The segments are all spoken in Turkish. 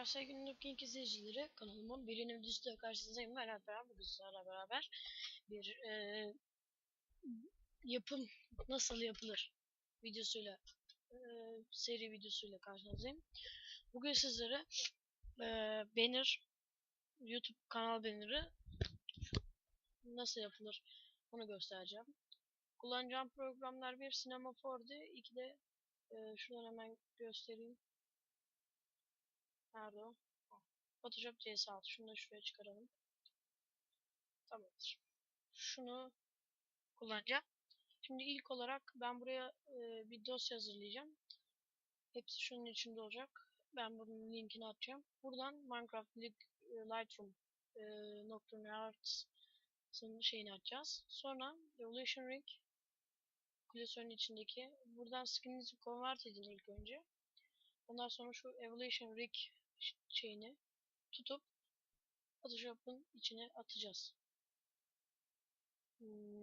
Merhabalar sevgili Nooking izleyicileri. Kanalımın birini videosuyla karşınızdayım. Ben Alper. Bugün sizlerle beraber bir e, yapım nasıl yapılır videosuyla e, seri videosuyla karşınızdayım. Bugün sizlere e, banner YouTube kanal banner'ı nasıl yapılır onu göstereceğim. Kullanacağım programlar bir Cinema 4D, iki de e, şuradan hemen göstereyim. Nerede o? Photoshop CS6. Şunu da şuraya çıkaralım. Tamamdır. Şunu kullanacağım. Şimdi ilk olarak ben buraya e, bir dosya hazırlayacağım. Hepsi şunun içinde olacak. Ben bunun linkini atacağım. Buradan Minecraft Lightroom e, Nocturne şeyini açacağız. Sonra Evolution Rig klasörün içindeki buradan skininizi convert edin ilk önce. Ondan sonra şu Evolution Rig şeyini tutup Photoshop'un içine atacağız.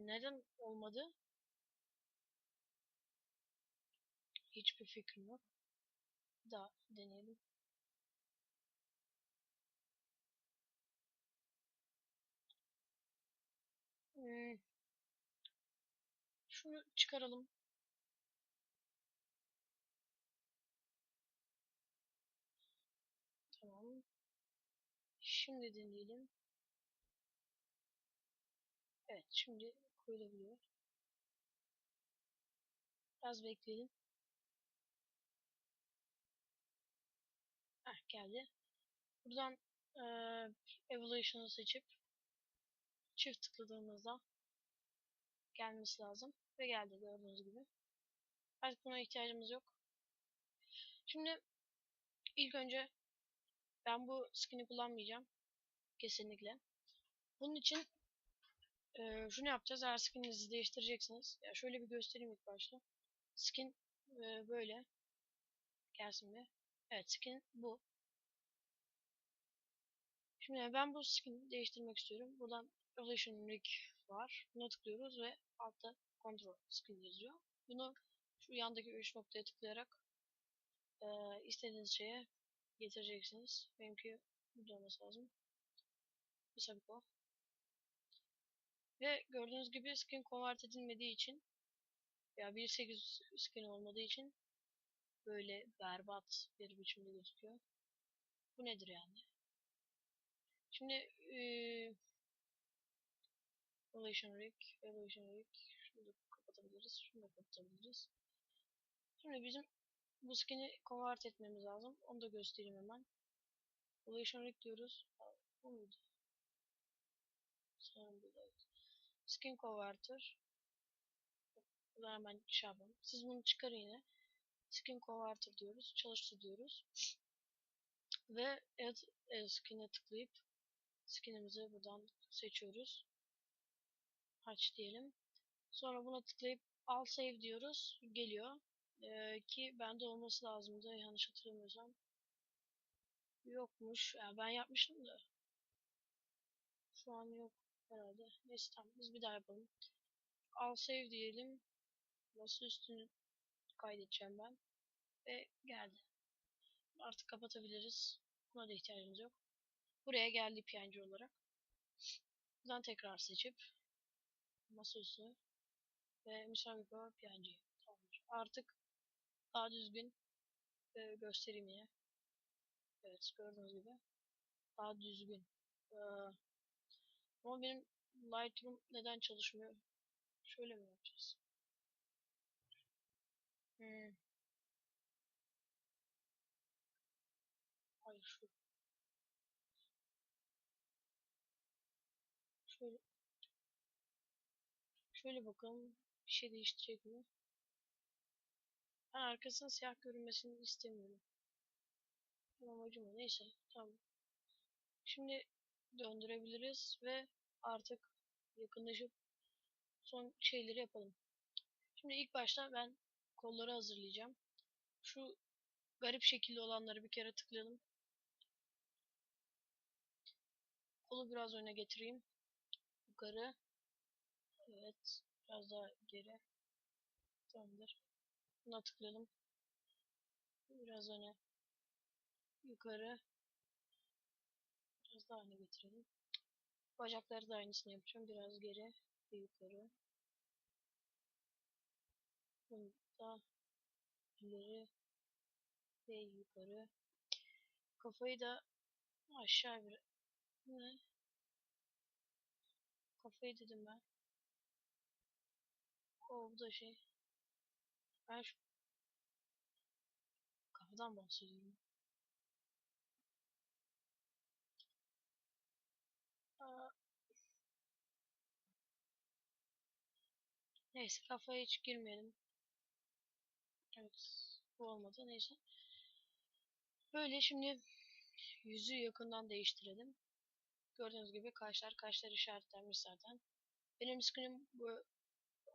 Neden olmadı? Hiçbir fikrim yok. Daha deneyelim. Hmm. Şunu çıkaralım. Tamam. Şimdi deneyelim. Evet şimdi koyulabiliyor. Biraz bekleyelim. Heh geldi. Buradan e, Evolution'ı seçip çift tıkladığımızda gelmesi lazım. Ve geldi gördüğünüz gibi. Artık buna ihtiyacımız yok. Şimdi ilk önce ben bu skin'i kullanmayacağım. Kesinlikle. Bunun için e, şunu yapacağız. Eğer skin'inizi değiştireceksiniz. Ya şöyle bir göstereyim ilk başta. Skin e, böyle. Gelsin bir. Evet skin bu. Şimdi ben bu skin'i değiştirmek istiyorum. Buradan Evolution Rig var. Buna tıklıyoruz ve altta Control Skin yazıyor. Bunu şu yandaki 3 noktaya tıklayarak e, istediğiniz şeye getireceksiniz. Benimki burada olması lazım. Misabiko. Ve gördüğünüz gibi skin convert edilmediği için ya 1.8 skin olmadığı için böyle berbat bir biçimde gözüküyor. Bu nedir yani? Şimdi Evolution Rig, Evolution Rig şunu da kapatabiliriz, şunu da kapatabiliriz. Şimdi bizim bu skin'i convert etmemiz lazım. Onu da göstereyim hemen. Evolution Rig diyoruz. Bu muydu? Buradaydı. Skin Converter. Buradan hemen şey yapalım. Siz bunu çıkarın yine. Skin Converter diyoruz. Çalıştır diyoruz. Ve Add e, Skin'e tıklayıp skinimizi buradan seçiyoruz. Aç diyelim. Sonra buna tıklayıp Al Save diyoruz. Geliyor. Ee, ki bende olması lazımdı yanlış hatırlamıyorsam. Yokmuş. Yani ben yapmıştım da. Şu an yok herhalde. Neyse tamam biz bir daha yapalım. Al save diyelim. Masa üstünü kaydedeceğim ben. Ve geldi. Artık kapatabiliriz. Buna da ihtiyacımız yok. Buraya geldi PNG olarak. Buradan tekrar seçip masaüstü ve Misabiko PNG. Tamamdır. Artık daha düzgün e, göstereyim yine. Evet gördüğünüz gibi daha düzgün. Ee, ama benim Lightroom neden çalışmıyor? Şöyle mi yapacağız? Hmm. Hayır şu. Şöyle. Şöyle bakalım. Bir şey değiştirecek mi? Ben arkasının siyah görünmesini istemiyorum. Amacım o. Neyse. Tamam. Şimdi döndürebiliriz ve artık yakınlaşıp son şeyleri yapalım. Şimdi ilk başta ben kolları hazırlayacağım. Şu garip şekilde olanları bir kere tıklayalım. Kolu biraz öne getireyim. Yukarı. Evet. Biraz daha geri. Tamamdır. Buna tıklayalım. Biraz öne. Yukarı. hızlı haline getirelim. Bacakları da aynısını yapacağım. Biraz geri yukarı. Bunu da ileri ve yukarı. Kafayı da aşağı bir ne? Kafayı dedim ben. O bu da şey. Ben şu kafadan bahsediyorum. Aa. Neyse kafaya hiç girmeyelim. Evet bu olmadı neyse. Böyle şimdi yüzü yakından değiştirelim. Gördüğünüz gibi kaşlar kaşlar işaretlenmiş zaten. Benim screen'im bu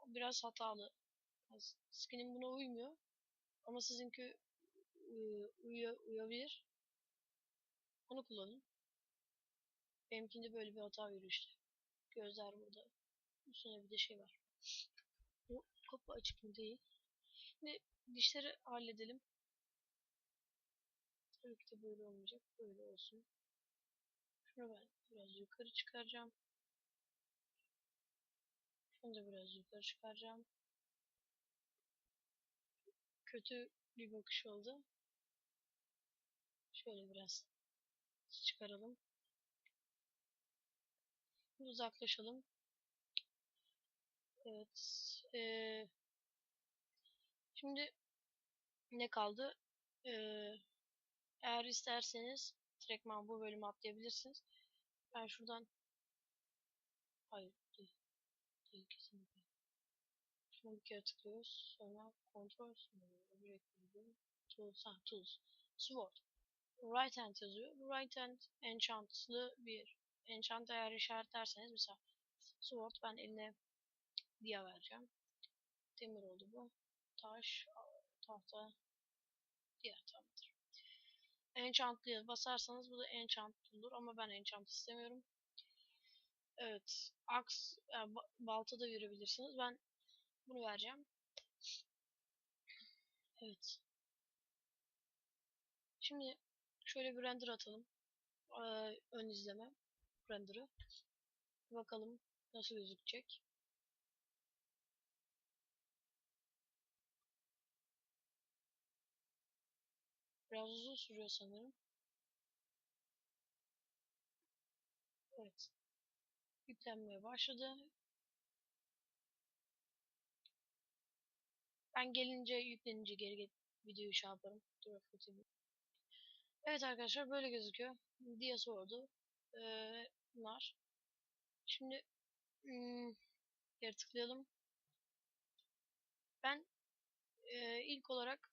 biraz hatalı. Screen'im buna uymuyor. Ama sizinki uyuyor, uyabilir. Onu kullanın. Benimkinde böyle bir hata veriyor işte. Gözler burada. Üstüne bir de şey var. Kapı açık mı değil. Şimdi dişleri halledelim. Tabii ki de böyle olmayacak. Böyle olsun. Şunu ben biraz yukarı çıkaracağım. Şunu da biraz yukarı çıkaracağım. Kötü bir bakış oldu. Şöyle biraz çıkaralım. Uzaklaşalım. Evet. Ee, şimdi ne kaldı? Ee, eğer isterseniz direktman bu bölümü atlayabilirsiniz. Ben şuradan hayır değil. Değil kesinlikle. Şunu bir kere tıklıyoruz. Sonra kontrol ekleyelim. Tools, ha, tools. Sword. Right hand yazıyor. Right hand enchantlı bir enchant eğer işaretlerseniz mesela sword ben eline diye vereceğim. Demir oldu bu. Taş, tahta, diğer tamamdır. Enchantlı'ya basarsanız bu da enchant olur ama ben enchant istemiyorum. Evet. Aks, yani balta da verebilirsiniz. Ben bunu vereceğim. Evet. Şimdi şöyle bir render atalım. Ee, ön izleme render'ı. Bakalım nasıl gözükecek. Biraz uzun sürüyor sanırım. Evet. Yüklenmeye başladı. Ben gelince yüklenince geri videoyu şey yaparım. Dur. Evet arkadaşlar böyle gözüküyor. diye sordu. Ee, bunlar. Şimdi hmm, geri tıklayalım. Ben e, ilk olarak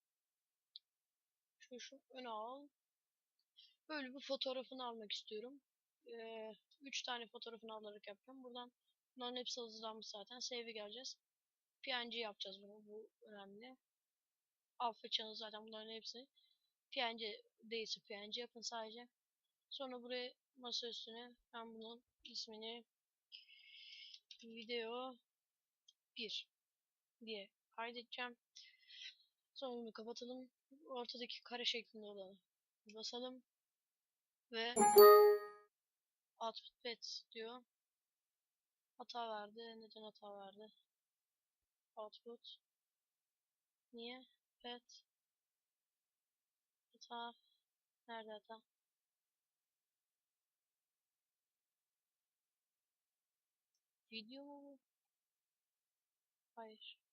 şu şu öne al. Böyle bir fotoğrafını almak istiyorum. Ee, üç tane fotoğrafını alarak yapacağım. Buradan bunların hepsi hazırlanmış zaten. Save'e geleceğiz. PNG yapacağız bunu. Bu önemli. Alpha channel zaten bunların hepsi. PNG değilse PNG yapın sadece. Sonra buraya masa üstüne ben bunun ismini video 1 diye kaydedeceğim. Sonra bunu kapatalım. Ortadaki kare şeklinde olanı basalım. Ve output pet diyor. Hata verdi. Neden hata verdi? Output. Niye? Pet. Hata. Nerede hata? Video mu? Hayır.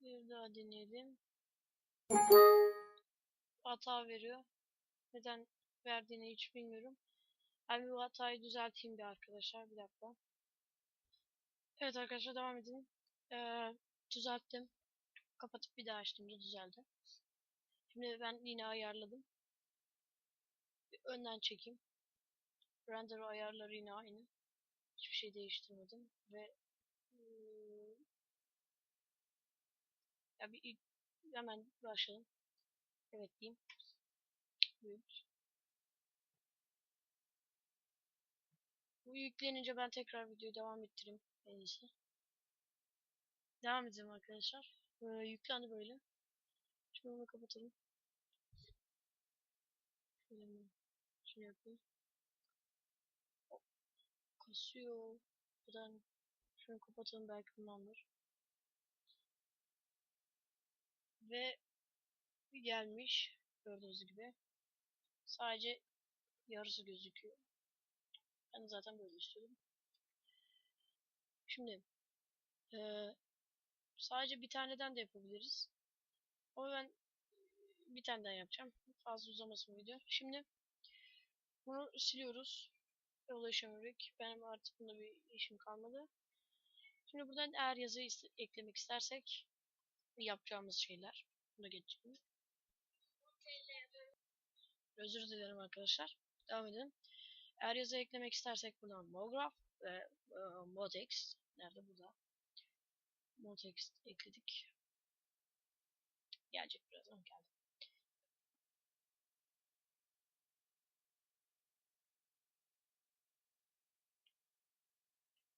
Bir daha deneyelim. Hata veriyor. Neden verdiğini hiç bilmiyorum. Ben bu hatayı düzelteyim bir arkadaşlar. Bir dakika. Evet arkadaşlar devam edin. Ee, düzelttim. Kapatıp bir daha açtığımda düzeldi. Şimdi ben yine ayarladım. Bir önden çekeyim. Render ayarları yine aynı. Hiçbir şey değiştirmedim ve ya bir ilk, hemen başlayalım. Evet diyeyim. Buyur. Bu yüklenince ben tekrar videoyu devam ettireyim en iyisi. Devam edelim arkadaşlar. Ee, yüklendi böyle. Şimdi bunu kapatalım. Şöyle? Şunu yapayım. Hop, Kasıyor. Buradan şunu kapatalım belki bundandır. Ve gelmiş. Gördüğünüz gibi. Sadece yarısı gözüküyor. Ben zaten böyle istiyordum. Şimdi ee, sadece bir taneden de yapabiliriz. Ama ben bir taneden yapacağım. Fazla uzamasın video. Şimdi bunu siliyoruz. Ulaşamıyoruz. Benim artık bunda bir işim kalmadı. Şimdi buradan eğer yazı eklemek istersek yapacağımız şeyler. Buna geçelim. Özür dilerim arkadaşlar. Devam edelim. Eğer yazı eklemek istersek buradan Mograph ve e, Motex. Nerede burada? Motex ekledik. Gelecek birazdan geldi.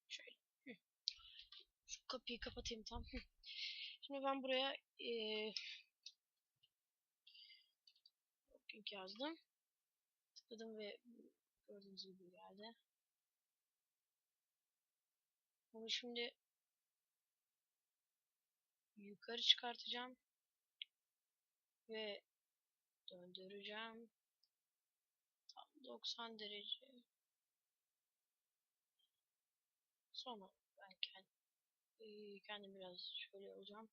Şöyle. Hı. Şu kapıyı kapatayım tam. Şimdi ben buraya e, link yazdım. Tıkladım ve gördüğünüz gibi geldi. Bunu şimdi yukarı çıkartacağım ve döndüreceğim. Tam 90 derece. Sonra ben kendim, biraz şöyle olacağım.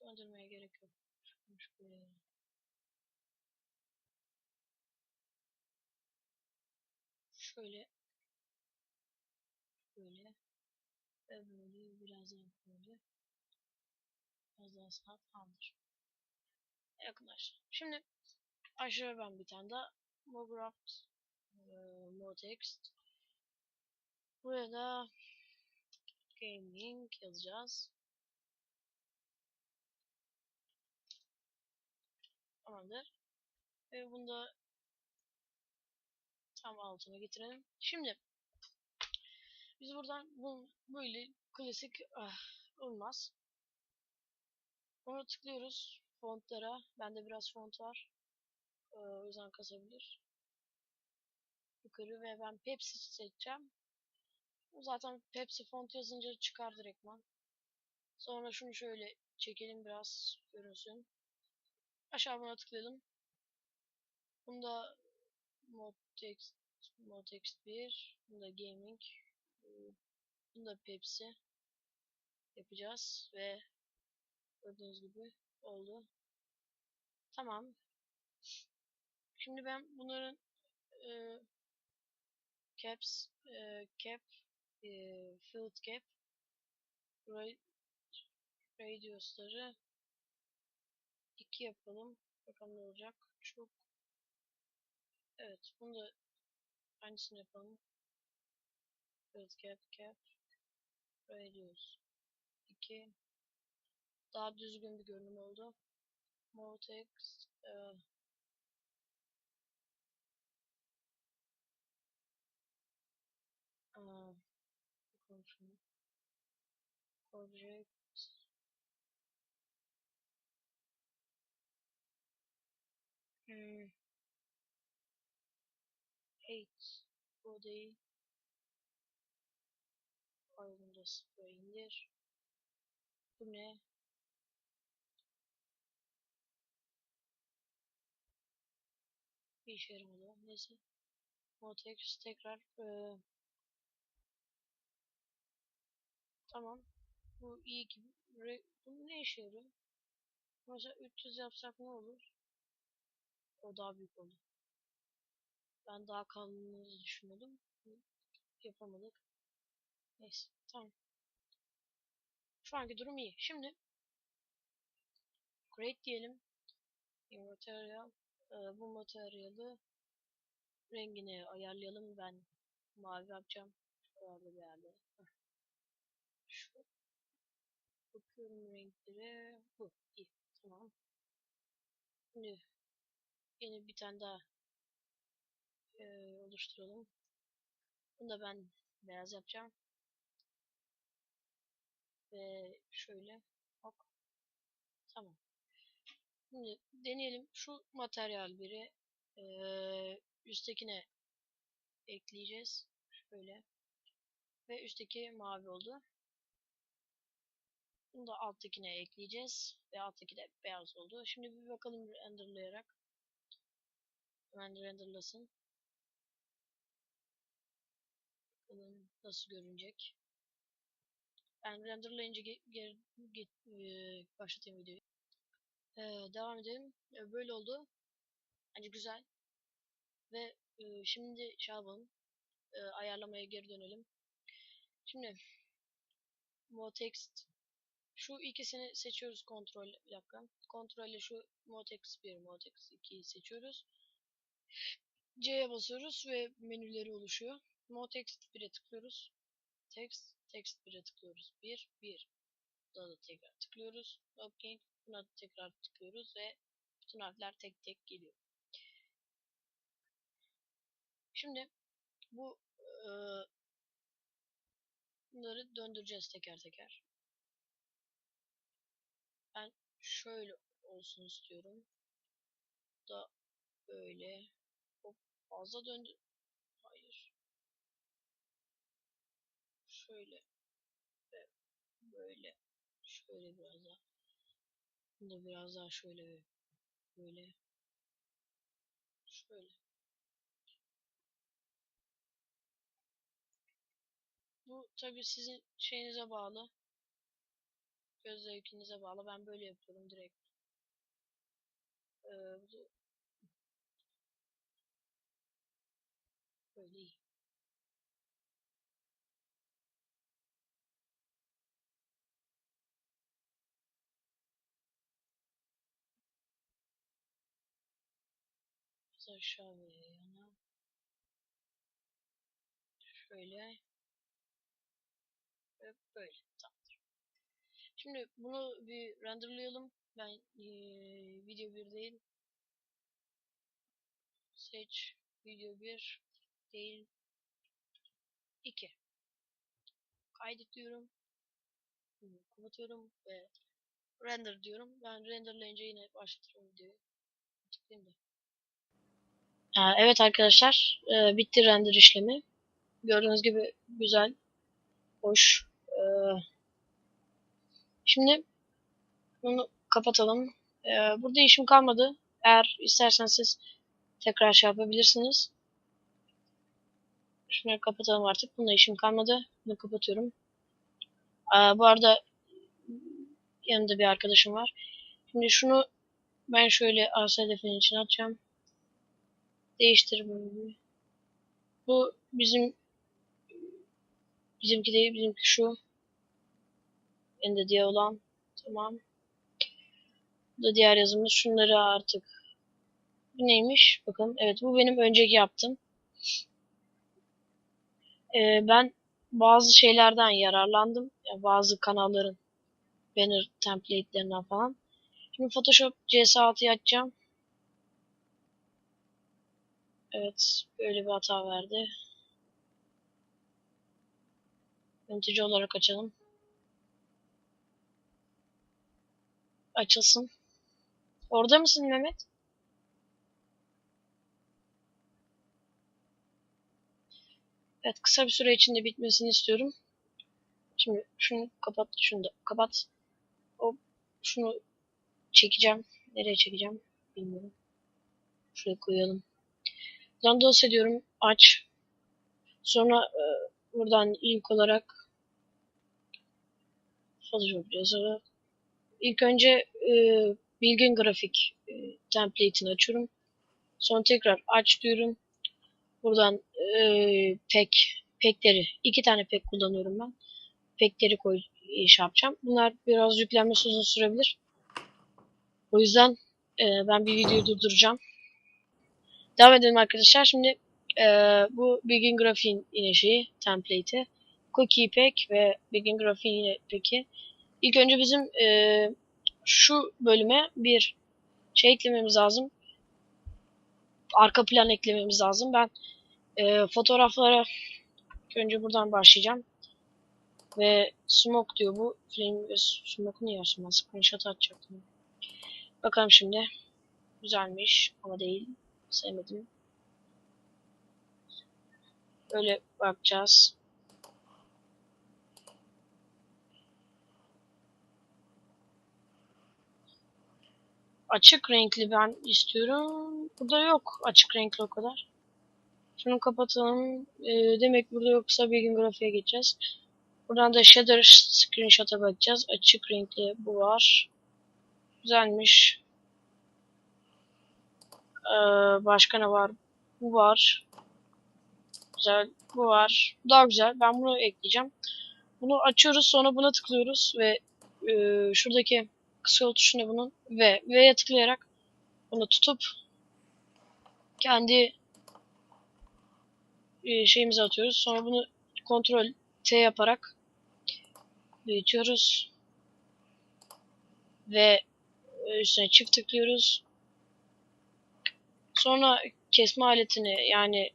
Döndürmeye gerek yok. Şöyle. Şöyle. Böyle. Ve böyle biraz daha böyle. Biraz daha sağ tamamdır. Yakınlaştır. Şimdi aşağı ben bir tane daha Mograft e, Motext Buraya da Gaming yazacağız. Tamamdır. Ve bunu da tam altına getirelim. Şimdi biz buradan bu böyle klasik ah, olmaz. Bunu tıklıyoruz fontlara. Bende biraz font var. Ee, o yüzden kasabilir. Yukarı ve ben Pepsi seçeceğim. Zaten Pepsi font yazınca çıkar direktman. Sonra şunu şöyle çekelim biraz görünsün. Aşağı buna tıklayalım. Bunda Modtext, Modtext 1, bunda Gaming, bunda Pepsi yapacağız ve gördüğünüz gibi oldu. Tamam. Şimdi ben bunların e, caps, e, cap, e, field cap, radiusları 2 yapalım. Bakalım ne olacak. Çok Evet, bunu da aynısını yapalım. Field cap, cap, radius 2 daha düzgün bir görünüm oldu. More text, e, Aa, şunu. Project hmm. Eight body Pardon sıfır indir. Bu ne? Bir işe yaramadı. Neyse. Motex tekrar ee, Tamam. Bu iyi gibi. Bu ne işe yarıyor? Mesela 300 yapsak ne olur? O daha büyük oldu. Ben daha kalınlığını düşünüyordum. Yapamadık. Neyse. Tamam. Şu anki durum iyi. Şimdi create diyelim. Material. Ee, bu materyali rengini ayarlayalım. Ben mavi yapacağım. Şurada bir yerde. Şu. Bakıyorum renkleri. Bu. İyi. Tamam. Şimdi yeni bir tane daha e, oluşturalım. Bunu da ben beyaz yapacağım. Ve şöyle hop. Tamam. Şimdi deneyelim. Şu materyal biri e, üsttekine ekleyeceğiz. Şöyle. Ve üstteki mavi oldu. Bunu da alttakine ekleyeceğiz. Ve alttaki de beyaz oldu. Şimdi bir bakalım renderlayarak. Hemen renderlasın. Bakalım nasıl görünecek. Ben renderlayınca ge ge ge başlatayım videoyu. Ee, devam edelim. Ee, böyle oldu. Bence güzel. Ve e, şimdi şey. E, ayarlamaya geri dönelim. Şimdi Motext şu ikisini seçiyoruz kontrol bir dakika. Kontrolle şu Motex 1, Motex 2'yi seçiyoruz. C'ye basıyoruz ve menüleri oluşuyor. Motext 1'e tıklıyoruz. Text, text 1'e tıklıyoruz. 1, 1. Burada da tekrar tıklıyoruz. Looking, buna da tekrar tıklıyoruz ve bütün harfler tek tek geliyor. Şimdi bu e, bunları döndüreceğiz teker teker. Şöyle olsun istiyorum. Da böyle. Hop, fazla döndü. Hayır. Şöyle ve böyle. Şöyle biraz daha. Bunu da biraz daha şöyle böyle. Şöyle. Bu tabi sizin şeyinize bağlı. Göz zevkinize bağlı. Ben böyle yapıyorum direkt. Ee, böyle iyi. Biraz aşağı yana. Şöyle. Ve böyle. Şimdi bunu bir renderlayalım. Ben ee, video 1 değil. Seç video 1 değil 2. Kaydet diyorum. Kapatıyorum ve render diyorum. Ben renderlayınca yine başlatırım videoyu. Tıklayayım da. Evet arkadaşlar, e, bitti render işlemi. Gördüğünüz gibi güzel, hoş. Ee, şimdi bunu kapatalım. Ee, burada işim kalmadı. Eğer isterseniz siz tekrar şey yapabilirsiniz. Şunları kapatalım artık. Bunda işim kalmadı. Bunu kapatıyorum. Aa, bu arada yanımda bir arkadaşım var. Şimdi şunu ben şöyle arsa hedefinin içine atacağım. Değiştir bunu. Bu bizim bizimki değil, bizimki şu. Bende diye olan. Tamam. Bu da diğer yazımız. Şunları artık bu neymiş? Bakın. Evet bu benim önceki yaptım. Ee, ben bazı şeylerden yararlandım. Yani bazı kanalların banner template'lerinden falan. Şimdi Photoshop CS6'yı açacağım. Evet. Böyle bir hata verdi. Yönetici olarak açalım. Açılsın. Orada mısın Mehmet? Evet kısa bir süre içinde bitmesini istiyorum. Şimdi şunu kapat, şunu da kapat. O şunu çekeceğim. Nereye çekeceğim bilmiyorum. Şuraya koyalım. Buradan dosya aç. Sonra e, buradan ilk olarak Photoshop yazarı. İlk önce e, bilgin grafik e, template'ini açıyorum. Sonra tekrar aç diyorum. Buradan e, pek pekleri iki tane pek kullanıyorum ben. Pekleri koy iş yapacağım. Bunlar biraz yüklenmesi uzun sürebilir. O yüzden e, ben bir videoyu durduracağım. Devam edelim arkadaşlar. Şimdi e, bu Begin Graphene yine şeyi, template'i. Cookie Pack ve Begin Graphene yine peki. İlk önce bizim e, şu bölüme bir şey eklememiz lazım. arka plan eklememiz lazım. Ben e, fotoğraflara önce buradan başlayacağım. Ve smoke diyor bu. Ve smoke niye ben screenshot atacaktım. Bakalım şimdi. Güzelmiş ama değil. Sevmedim. Öyle bakacağız. Açık renkli ben istiyorum. Burada yok açık renkli o kadar. Şunu kapatalım. Ee, demek burada yoksa bir gün grafiğe geçeceğiz. Buradan da shader screenshot'a bakacağız. Açık renkli bu var. Güzelmiş. Ee, başka ne var? Bu var. Güzel. Bu var. Daha güzel. Ben bunu ekleyeceğim. Bunu açıyoruz. Sonra buna tıklıyoruz ve e, şuradaki kısa yol tuşuna bunun ve V'ye tıklayarak bunu tutup kendi e, şeyimize atıyoruz. Sonra bunu kontrol T yaparak büyütüyoruz. Ve üstüne çift tıklıyoruz. Sonra kesme aletini yani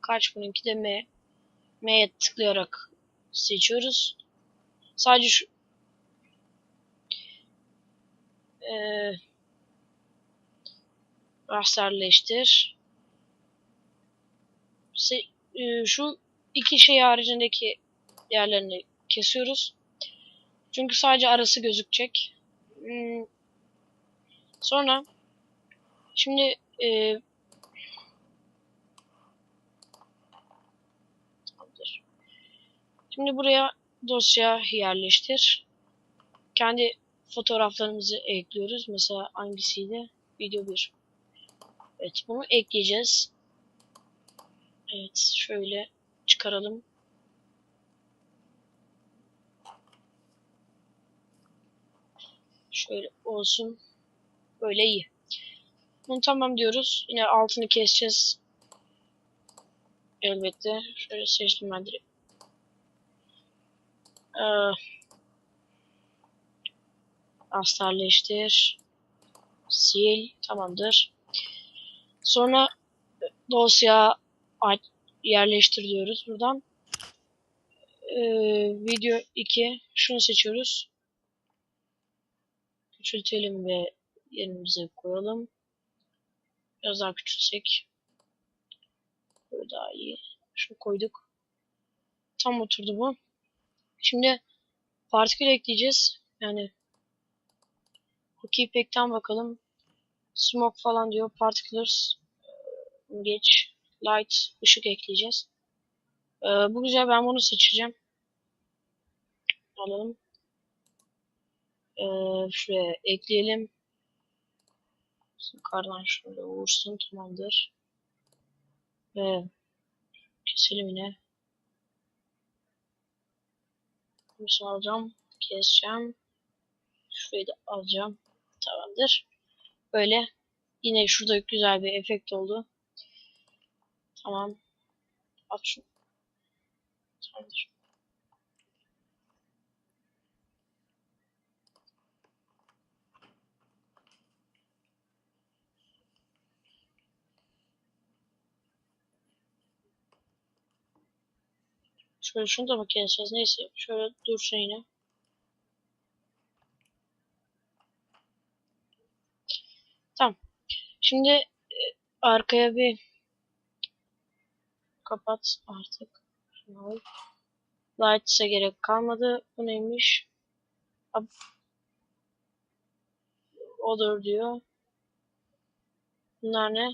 kaç bununki de M. M'ye tıklayarak seçiyoruz. Sadece şu e, rasterleştir. Se, e, şu iki şey haricindeki yerlerini kesiyoruz. Çünkü sadece arası gözükecek. Hmm. Sonra şimdi e, Şimdi buraya dosya yerleştir. Kendi fotoğraflarımızı ekliyoruz. Mesela hangisiydi? Video 1. Evet bunu ekleyeceğiz. Evet şöyle çıkaralım. Şöyle olsun. Böyle iyi. Bunu tamam diyoruz. Yine altını keseceğiz. Elbette. Şöyle seçtim ben direkt. Ee, astarleştir. Sil. Tamamdır. Sonra dosya yerleştir diyoruz buradan. Ee, video 2. Şunu seçiyoruz. Küçültelim ve yerimize koyalım. Biraz daha küçülsek. Böyle daha iyi. Şunu koyduk. Tam oturdu bu. Şimdi partikül ekleyeceğiz. Yani Cookie Pack'ten bakalım. Smoke falan diyor. Particulars geç. Light ışık ekleyeceğiz. Ee, bu güzel. Ben bunu seçeceğim. Alalım. Ee, şuraya ekleyelim. Yukarıdan şöyle vursun. Tamamdır. Ve keselim yine. Bunu alacağım. Keseceğim. Şurayı da alacağım. Tamamdır. Böyle. Yine şurada güzel bir efekt oldu. Tamam. At şunu. Tamamdır. Şöyle şunu da keseceğiz? Neyse şöyle dursun yine. Tamam. Şimdi e, arkaya bir kapat artık. Şunu Lights'e gerek kalmadı. Bu neymiş? Ab Odor diyor. Bunlar ne?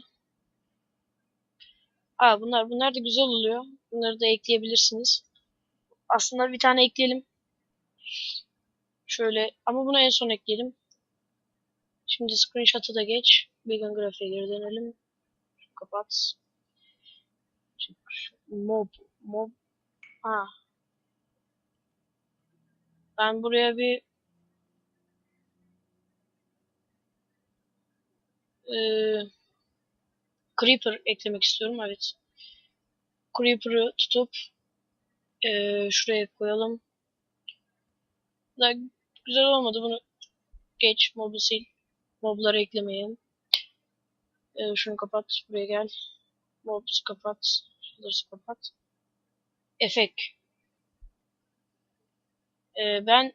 Aa bunlar bunlar da güzel oluyor. Bunları da ekleyebilirsiniz. Aslında bir tane ekleyelim. Şöyle ama bunu en son ekleyelim. Şimdi screenshot'ı da geç. Vegan grafiğe geri dönelim. Kapat. Mob. Mob. Ha. Ben buraya bir ee, Creeper eklemek istiyorum. Evet. Creeper'ı tutup ee, şuraya koyalım. Da güzel olmadı. Bunu geç. Mob'u sil. Mob'ları eklemeyelim. Ee, şunu kapat. Buraya gel. Mobs kapat. Şunları kapat. Efekt. Ee, ben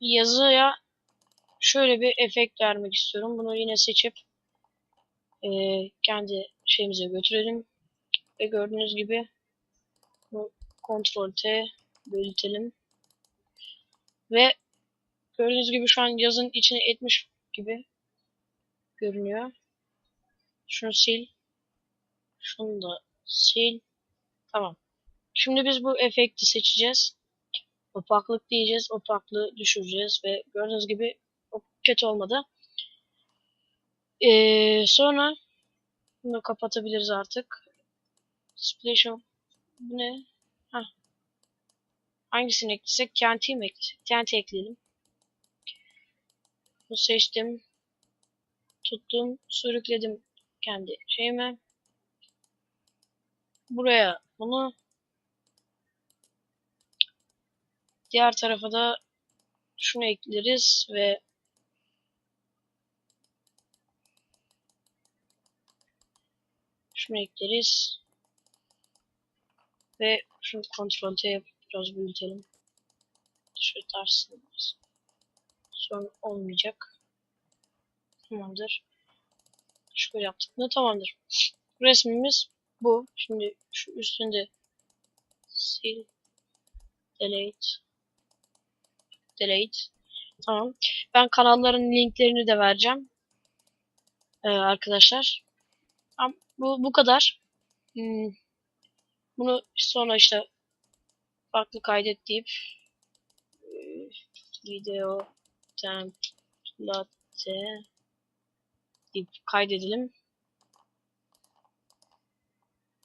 yazıya şöyle bir efekt vermek istiyorum. Bunu yine seçip e, kendi şeyimize götürelim. Ve gördüğünüz gibi bu Ctrl T büyütelim. Ve gördüğünüz gibi şu an yazın içine etmiş gibi görünüyor. Şunu sil. Şunu da sil. Tamam. Şimdi biz bu efekti seçeceğiz. Opaklık diyeceğiz. Opaklığı düşüreceğiz ve gördüğünüz gibi kötü olmadı. Ee, sonra bunu kapatabiliriz artık. Splash of bu ne? Heh. Hangisini eklesek? Kenti mi? Kenti ekleyelim. Bunu seçtim. Tuttum. Sürükledim kendi şeyime. Buraya bunu diğer tarafa da şunu ekleriz ve şunu ekleriz ve şunu kontrol T biraz büyütelim. Şöyle tersine Sorun olmayacak. Tamamdır. Şöyle yaptık mı tamamdır. Resmimiz bu. Şimdi şu üstünde sil delete delete tamam. Ben kanalların linklerini de vereceğim. Ee, arkadaşlar. Bu bu kadar. Hmm. Bunu sonra işte farklı kaydet deyip e, template deyip kaydedelim.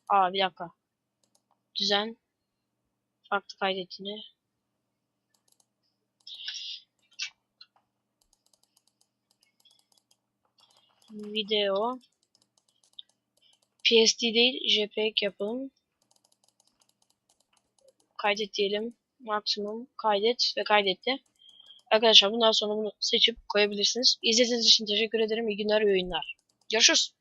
Aa bir dakika. Düzen farklı kaydettiğini video PSD değil JPEG yapalım. Kaydet diyelim. Maksimum kaydet ve kaydetti. Arkadaşlar bundan sonra bunu seçip koyabilirsiniz. İzlediğiniz için teşekkür ederim. İyi günler, iyi oyunlar. Görüşürüz.